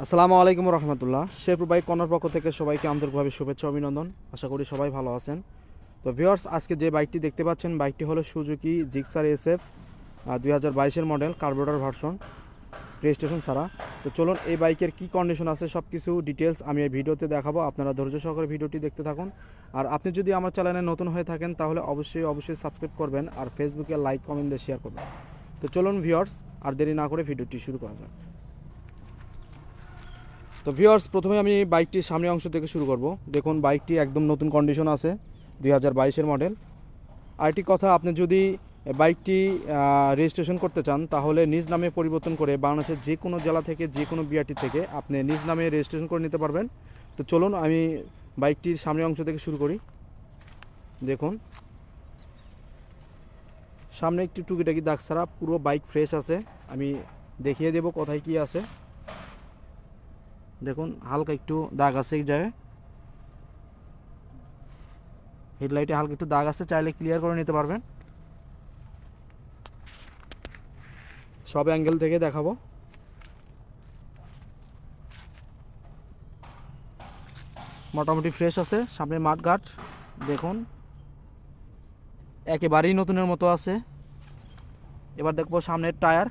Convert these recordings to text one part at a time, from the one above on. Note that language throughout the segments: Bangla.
আসসালামু আলাইকুম রহমতুল্লাহ। শেরপুর বাইক কর্নার পক্ষ থেকে সবাইকে আন্তরিকভাবে শুভেচ্ছা, অভিনন্দন। আশা করি সবাই ভালো আছেন। তো ভিউয়ার্স, আজকে যে বাইকটি দেখতে পাচ্ছেন, বাইকটি হলো সুজুকি জিক্সার এসএফ দুই হাজার বাইশের মডেল, কার্বোরেটর ভার্সন, রেজিস্ট্রেশন ছাড়া। তো চলুন, এই বাইকের কী কন্ডিশন আছে সব কিছু ডিটেলস আমি এই ভিডিওতে দেখাবো। আপনারা ধৈর্য সহকারে ভিডিওটি দেখতে থাকুন। আর আপনি যদি আমার চ্যানেলে নতুন হয়ে থাকেন, তাহলে অবশ্যই অবশ্যই সাবস্ক্রাইব করবেন আর ফেসবুকে লাইক কমেন্ট শেয়ার করবেন। তো চলুন ভিউয়ার্স, আর দেরি না করে ভিডিওটি শুরু করা যাক। তো ভিউয়ার্স প্রথমে আমি বাইকটির সামনের অংশ থেকে শুরু করব। দেখুন, বাইকটি একদম নতুন কন্ডিশন আছে, দুই হাজার বাইশের মডেল আরেকটি কথা, আপনি যদি বাইকটি রেজিস্ট্রেশন করতে চান, তাহলে নিজ নামে পরিবর্তন করে বাংলাদেশের যে কোনো জেলা থেকে, যে কোনো বিআরটি থেকে আপনি নিজ নামে রেজিস্ট্রেশন করে নিতে পারবেন। তো চলুন, আমি বাইকটির সামনের অংশ থেকে শুরু করি। দেখুন। সামনে একটু টুকিটাকি দাগ ছাড়া পুরো বাইক ফ্রেশ আছে। আমি দেখিয়ে দেব কোথায় কি আছে। দেখুন, হালকা একটু দাগ আছে এই জায়গায়। হেডলাইটে হালকা একটু দাগ আছে, চাইলে ক্লিয়ার করে নিতে পারবেন। সব অ্যাঙ্গেল থেকে দেখাবো। মোটামুটি ফ্রেশ আছে, সামনে মাঠঘাট দেখুন। একেবারেই নতুনের মতো আছে। এবার দেখব সামনের টায়ার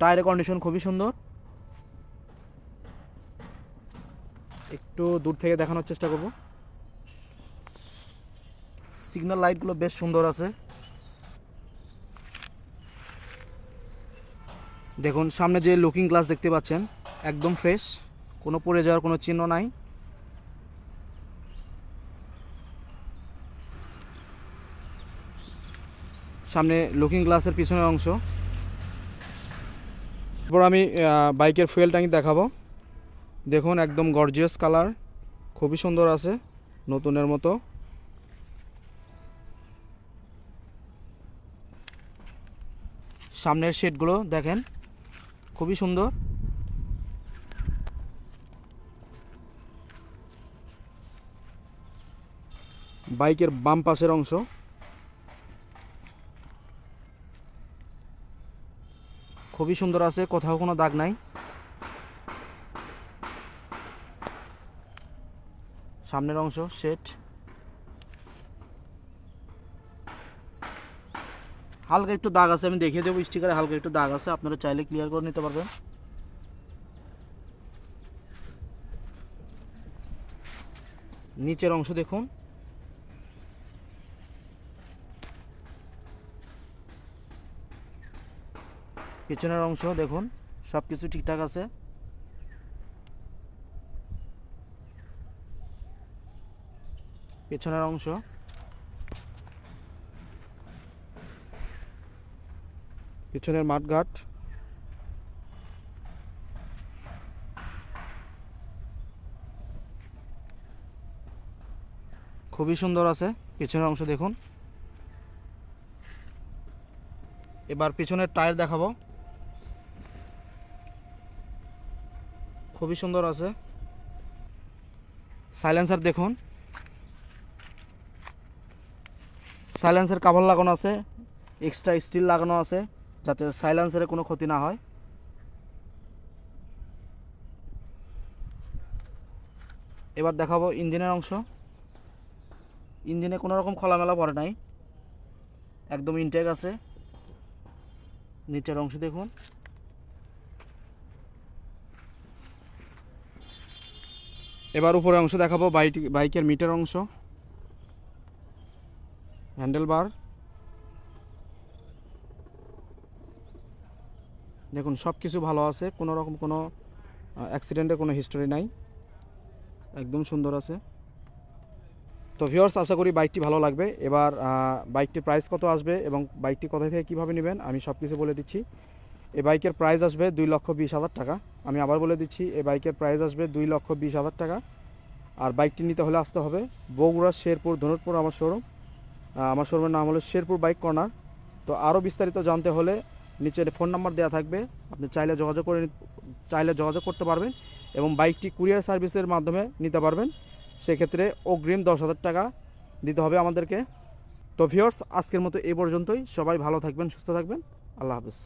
টায়ারের কন্ডিশন খুবই সুন্দর। একটু দূর থেকে দেখানোর চেষ্টা করব। সিগন্যাল লাইটগুলো বেশ সুন্দর আছে। দেখুন, সামনে যে লুকিং গ্লাস দেখতে পাচ্ছেন, একদম ফ্রেশ কোনো পড়ে যাওয়ার কোনো চিহ্ন নাই। সামনে লুকিং গ্লাসের পিছনের অংশ। এরপর আমি বাইকের ফুয়েল ট্যাঙ্ক দেখাবো। দেখুন, একদম গর্জিয়াস কালার খুবই সুন্দর আছে, নতুনের মতো। সামনের শেডগুলো দেখেন, খুবই সুন্দর। বাইকের বাম পাশের অংশ। খুবই সুন্দর আছে, কোথাও কোনো দাগ নাই। সামনের অংশ, সেট। হালকা একটু দাগ আছে, আমি দেখিয়ে দেবো স্টিকারে হালকা একটু দাগ আছে, আপনারা চাইলে ক্লিয়ার করে নিতে পারবেন। নিচের অংশ দেখুন। পিছনের অংশ দেখুন সব কিছু ঠিকঠাক আছে। পেছনের অংশ। পিছনের মাঠঘাট। খুবই সুন্দর আছে পিছনের অংশ দেখুন। এবার পিছনের টায়ার দেখাবো। খুবই সুন্দর আছে। সাইলেন্সার দেখুন। সাইলেন্সের কাভার লাগানো আছে এক্সট্রা স্টিল লাগানো আছে, যাতে সাইলেন্সের কোনো ক্ষতি না হয়। এবার দেখাবো ইঞ্জিনের অংশ। ইঞ্জিনে কোনো রকম খোলামেলা পড়ে নাই। একদম ইনটেক আছে। নিচের অংশ দেখুন। এবার উপরে অংশ দেখাবো, বাইক, বাইকের মিটার অংশ। হ্যান্ডেল বার দেখুন সব কিছু ভালো আছে, কোনো রকম কোনো অ্যাক্সিডেন্টের কোনো হিস্টোরি নাই। একদম সুন্দর আছে। তো ভিউয়ার্স আশা করি বাইকটি ভালো লাগবে। এবার বাইকটির প্রাইস কত আসবে এবং বাইকটি কোথা থেকে কীভাবে নেবেন, আমি সব কিছু বলে দিচ্ছি। এই বাইকের প্রাইস আসবে দুই লক্ষ বিশ হাজার টাকা। আমি আবার বলে দিচ্ছি এই বাইকের প্রাইস আসবে দুই লক্ষ বিশ হাজার টাকা। আর বাইকটি নিতে হলে আসতে হবে বগুড়া, শেরপুর, ধনুরপুর আমার শোরুম আমার শোরুমের নাম হলো শেরপুর বাইক কর্নার। তো আরও বিস্তারিত জানতে হলে নিচের ফোন নাম্বার দেওয়া থাকবে। আপনি চাইলে যোগাযোগ করে চাইলে যোগাযোগ করতে পারবেন এবং বাইকটি কুরিয়ার সার্ভিসের মাধ্যমে নিতে পারবেন। সেক্ষেত্রে অগ্রিম দশ হাজার টাকা দিতে হবে আমাদেরকে। তো ভিওর্স আজকের মতো এই পর্যন্তই। সবাই ভালো থাকবেন, সুস্থ থাকবেন। আল্লাহ হাফেজ।